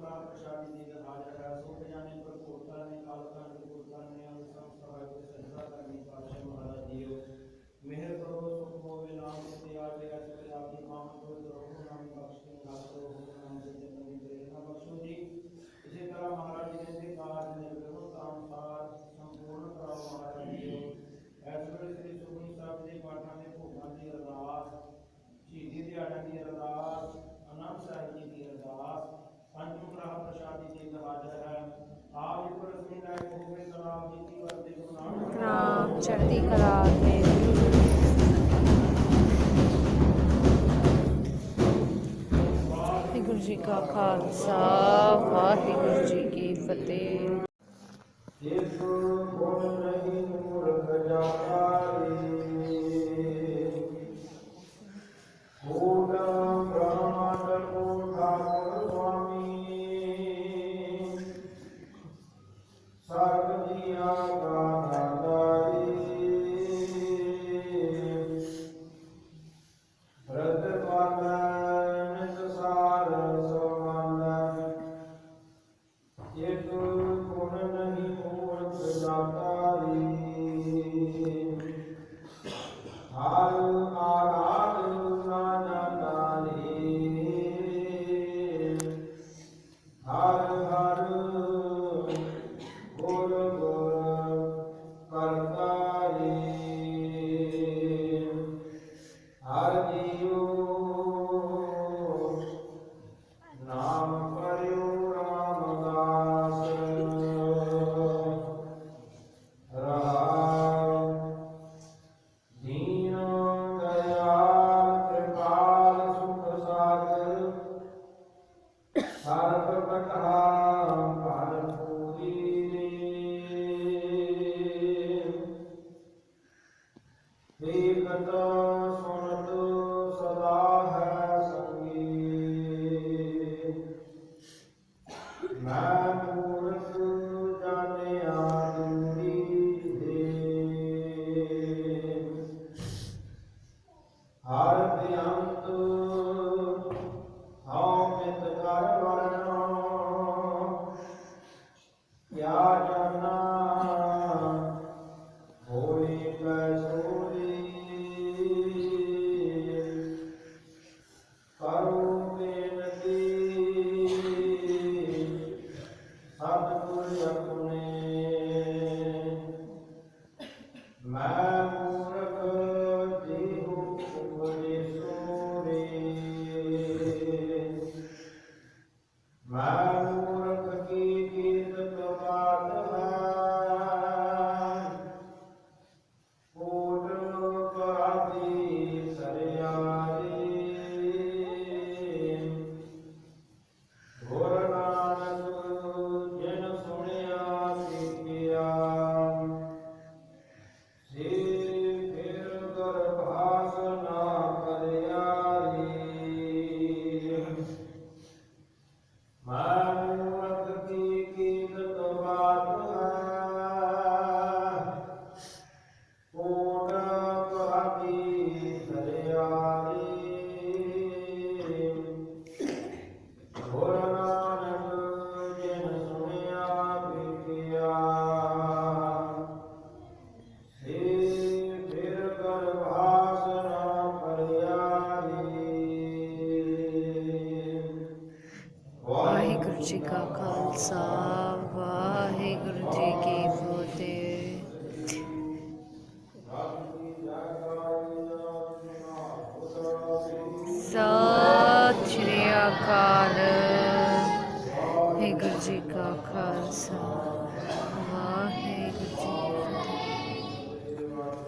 का प्रसाद देकर हाजिर है सो खजाने पर कोटला ने कालखंड कोटला ने अनुसम सहाय को संसार करने पाशा महाराज दियो मेहर ਚੜ੍ਹਦੀ ਕਲਾ ਤੇ। ਵਾਹਿਗੁਰੂ ਜੀ ਕਾ ਖਾਲਸਾ ਵਾਹਿਗੁਰੂ ਜੀ ਕੀ ਫਤਿਹ। Bhagavati Akadari Vá